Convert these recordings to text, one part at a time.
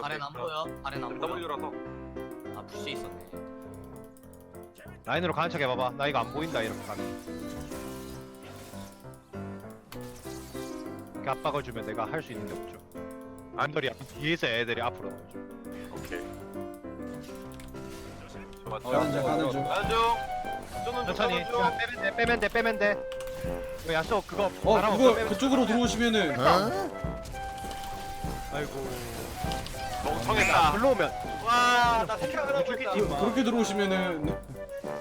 오케이 아래는 안 보여. 아래는 안 보여. W라서 아 부시 있었네. 라인으로 가는 척 해봐봐. 나 이거 안 보인다 이렇게 가면. 이렇게 압박을 주면 내가 할 수 있는 게 없죠. 안들이 뒤에서 애들이 앞으로 나오죠. 오케이 좋아 가는 중 가는 중. 가는 중 쏘는 중 천천히. 쏘는 중 야, 빼면 돼, 빼면 돼, 빼면 돼. 이거 야쏘 그거 어 바람 없어, 그거 빼면 그쪽으로 들어오시면은 아이고. 멍청했다 불러오면. 와 나 생각을 하고 있다 마. 그렇게 들어오시면은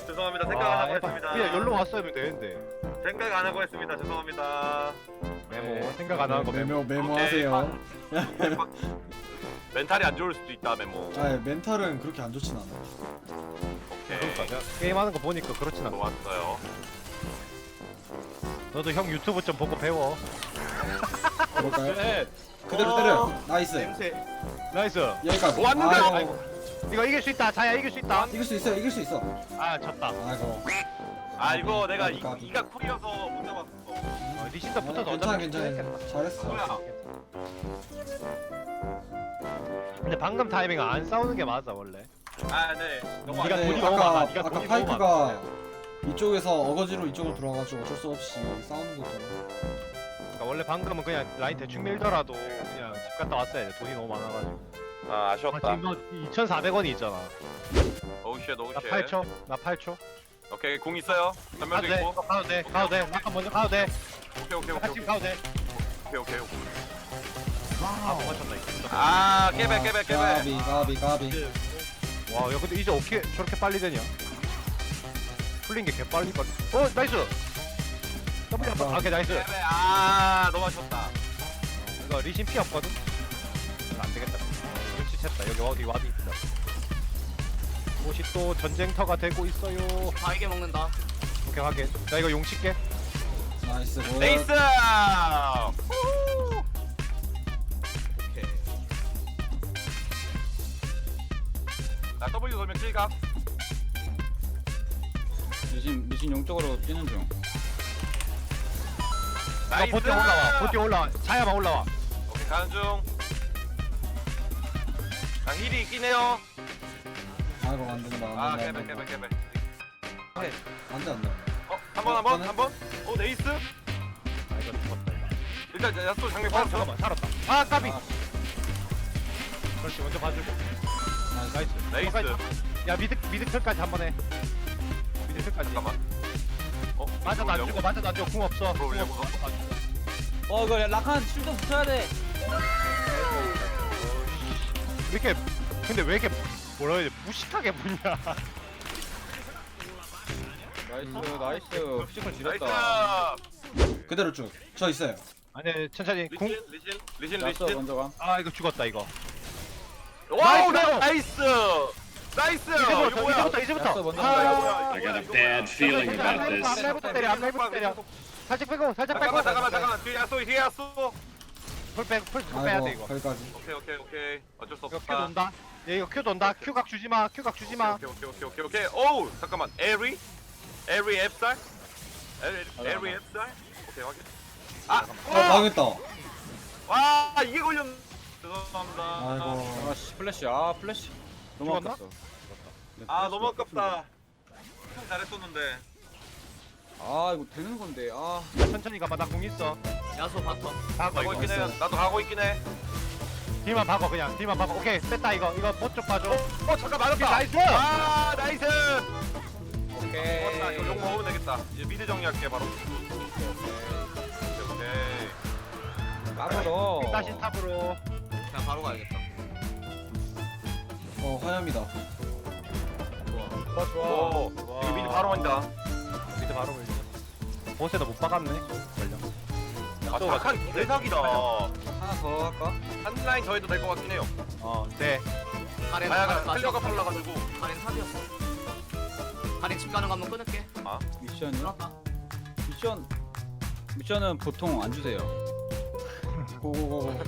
죄송합니다 생각 안 와, 하고. 했습니다 그냥 열로 왔어야 되는데. 생각 안 하고 했습니다 죄송합니다 메모 네. 생각 안 하는 거 메모. 메모 메모하세요. 멘탈이 안 좋을 수도 있다 메모 아 멘탈은 그렇게 안 좋진 않아. 오케이 그러니까 게임하는 거 보니까 그렇진 않아. 좋았어요 너도 형 유튜브 좀 보고 배워. 그럴까요? 네. 그대로 때려. 나이스. 냄새 나이스. 여기까지. 왔는데? 아이고. 이거 이길 수 있다. 자야 이길 수 있다. 이길 수 있어. 이길 수 있어. 아 졌다. 아이고. 아 이거 내가 이, 까비. 이가 쿨이어서 못 잡았어 어, 리신더 붙어도 괜찮아 어차피 괜찮아. 이기겠다. 잘했어. 뭐야 근데 방금 타이밍은 안 싸우는 게 맞아 원래. 아 네 너무 네가 안 돈이 돼. 너무 아까 많아, 네가 아까 돈이 너무 파이크가 이쪽에서 어거지로 이쪽으로 들어가가지고 어쩔 수 없이 싸우는 거잖아. 그러니까 원래 방금은 그냥 라인 대충 밀더라도 그냥 집 갔다 왔어야 돼. 돈이 너무 많아가지고. 아 아, 아쉬웠다 지금 너 2,400원이 있잖아. 오우쉣 나 오우쉣 8초. 나 8초. 오케이 공 있어요 가도 전면도 돼. 있고 가도 돼. 가도 돼. 아까 먼저 가도 돼. 오케이 오케이 오케이 같이 가도 돼. 오케이 오케이 오케이 아, 못 맞췄다 이거. 아 깨배 깨배 깨배 가비 가비 가비. 와, 야 근데 이제 어떻게 저렇게 빨리 되냐? 풀린 게 개 빨리 빨리. 어, 나이스. 한번. 아, 오케이 나이스. 깨배 아 너무 아쉬웠다 이거 리신 피 없거든. 이거 안 되겠다. 눈치챘다. 여기 어디 와비 있다. 옷이 또 전쟁터가 되고 있어요. 바이게 먹는다. 오케이 확인. 나 이거 용 칠게. 나이스 굿. 레이스 후! 오케이 나 W 돌면 킬각 미신 미신 용쪽으로 뛰는 중. 나 나이스 보트 올라와. 보트 올라와. 자야만 올라와. 오케이 가는 중 아, 힐이 있긴 해요. 아이고 안 된다. 아, 안 깨배, 된다. 깨배, 깨배. 안돼 안 돼. 어, 한 번, 한 번, 하나? 한 번. 어, 네이스. 아 이거 죽었다. 이거. 일단 야수 장면 아 봤어. 잠깐만 살았다. 아 까비. 아. 그렇지 먼저 봐주고. 나이스. 네이스. 야 미드 미드 클까지 한 번 해. 미드 클까지. 잠깐만. 어, 맞아 나 죽어 맞아 나 죽어 궁 없어. 궁 들어오려고? 없어. 어 이거 라칸 쉴드 붙여야 돼. 왜 이렇게 근데 왜 이렇게 뭐라 해야 돼 무식하게 보냐. 나이스 나이스. 피지컬 지렸다. 나이스. 그대로 쭉. 저 있어요. 아니 천천히 궁. 리신, 리신, 리신. 먼저 가. 아 이거 죽었다 이거. 와우, 나이스! 나이스. 나이스. 이제부터? 이제부터 아, 가. I got a bad feeling about this. 때려 때려. 살짝 빼고 살짝 빼고. 잠깐만, 잠깐만, 잠깐만. 뒤에 야수, 뒤에 야수. 풀빼풀 빼야 돼 아이고 이거. 거기까지. 오케이, 오케이, 오케이. 어쩔 수 이거 큐 없다. 돈다. 얘 이거 큐 돈다. 큐각 주지 마. 큐각 주지 마. 오케이, 오케이, 오케이, 오케이, 오케이. 오우, 잠깐만. 에리? 에리 앱살? 에리. 앱살? 오케이, 확인. 아, 아 망했다. 와, 이게 걸렸. 죄송합니다. 아이고. 아씨 플래시 아 플래시. 너무 죽었나? 아깝어. 네, 아, 너무. 아깝다. 참 잘했었는데. 아 이거 되는 건데 아. 천천히 가봐. 나궁 있어. 야소 바텀. 가고. 있긴 해. 있어. 나도 가고 있긴 해. 뒤만 박어 그냥. 뒤만 박어. 오케이 뺐다 이거. 이거 보쪽 봐줘. 어, 잠깐 맞았다. 나이스. 아, 나이스. 오케이. 어, 나 이거 욕 먹으면 되겠다. 이제 미드 정리할게 바로. 오케이, 오케이. 까불어. 다시 탑으로. 그냥 바로 가야겠다. 어 화염이다. 좋아 좋아. 오, 와. 이거 미드 바로 간다. 미드 바로 걸려. 보스에도 못 박았네. 걸려. 아, 착한 대사기다. 하나 더 할까? 한 라인 더 해도 될 것 같긴 해요. 어, 네. 살려가 카렌 빨라가지고. 카렌 탑이었어. 카렌 집 가는 거 한번 끊을게. 미션이요? 끊었다. 미션 미션은 보통 안 주세요. 고고고고.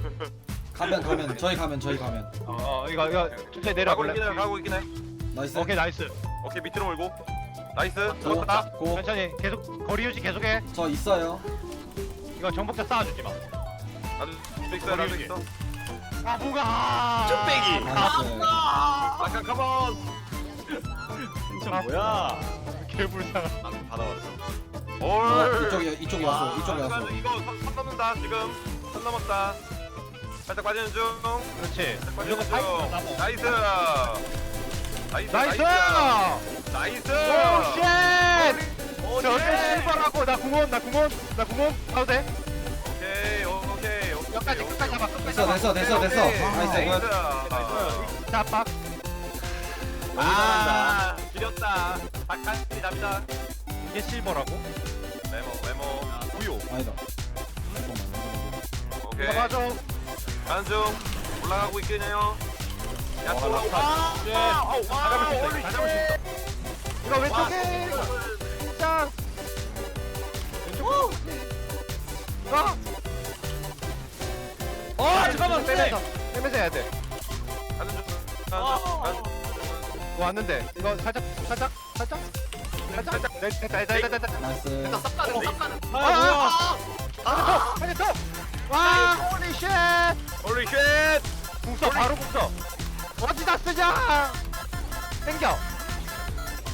가면 가면 저희 가면 저희 가면. 어, 어, 이거 이거 천천히 가고 내려볼래? 있긴 해. 가고 있긴 해. 나이스. 오케이 나이스. 오케이 밑으로 몰고. 나이스. 고. 잡았다. 고. 천천히 계속 거리 유지 계속해. 저 있어요. 이거 정복자 쌓아주지 마. 나도 있어. 나도 있어. 바보가 쭈빼기. 나이스 아까 컴온 저 뭐야? 개불쌍한 받아왔어. 아, 올 이쪽이 이쪽이 왔어 이쪽이 왔어 아, 이거 선, 선 넘는다 지금 선 넘었다 살짝 빠지는 중 그렇지 살짝 빠지는 중 나이스 나이스 나이스! 나이스! 오쉣! 오, 저 예. 실버라고. 나 궁원 나 궁원 나 궁원 가도 돼? 오케이 오케이 오케이 여기까지 끝까지 잡아 끝까지 됐어 됐어 됐어 됐어. 나이스 굿. 나이스. 잡박 아 지렸다. 박한이 답니다. 이게 실버라고? 메모 메모. 우유. 아니다. 오케이. 잡아줘 가는 중 올라가고 있겠네요 이거 왼쪽에 짱 왼쪽 이거 어 잠깐만 빼내. 빼면서 해야 돼뭐 왔는데 이거 살짝 살짝 살짝 살짝 살짝 네, 됐다 됐다 됐다 됐다 나이스. 아? 아 궁서 어디다 쓰냐? 땡겨.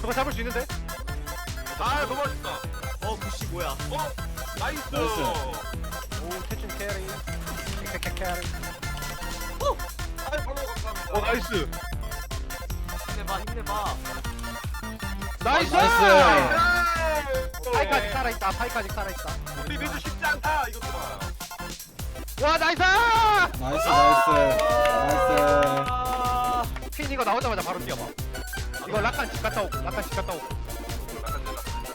저거 잡을 수 있는데? 아 너무 맛있다. 어 구씨 뭐야? 어 나이스. 나이스. 오 캐ችን 캐리. 캐캐 캐리. 아이 바로 감사합니다. 오 나이스. 힘내봐 힘내봐. 나이스! 나이스. 파이까지 살아있다 파이까지 살아있다. 우리 미드 쉽지 않다 이것도 봐 와 나이스! 나이스 나이스. 나이스 핀 이거 나오자마자 바로 뛰어봐. 이거 라칸 집 갔다 오고 라칸 집 갔다 오고.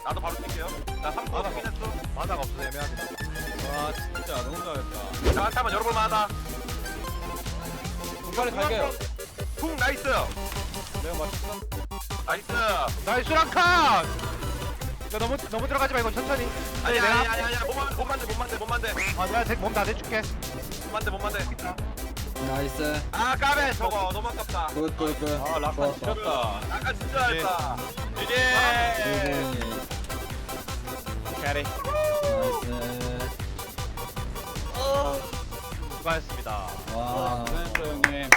나도 바로 뛸게요. 나 3번 맞아. 마다가 없어 애매합니다 와 진짜 너무 잘했다. 나한테 한번 열어볼 만 하다. 빨리 갈게요. 쿵 나이스. 내가 맞췄어. 나이스. 나이스 라칸! 이거 너무 너무 들어가지 말고 천천히. 아니 내가- 아니 아니 아니 못 만대 못 만대 못 만대 못 만대 아 내가 몸다 대줄게. 못 만대 못 만대 나이스. 아 까베 저거. 너무 아깝다. 굿굿굿. 아 좋았다 지렸다. 아까 진짜 잘했다. 이제. 굿 캐리 나이스. 수고하셨습니다. 와. 고생했어 형님.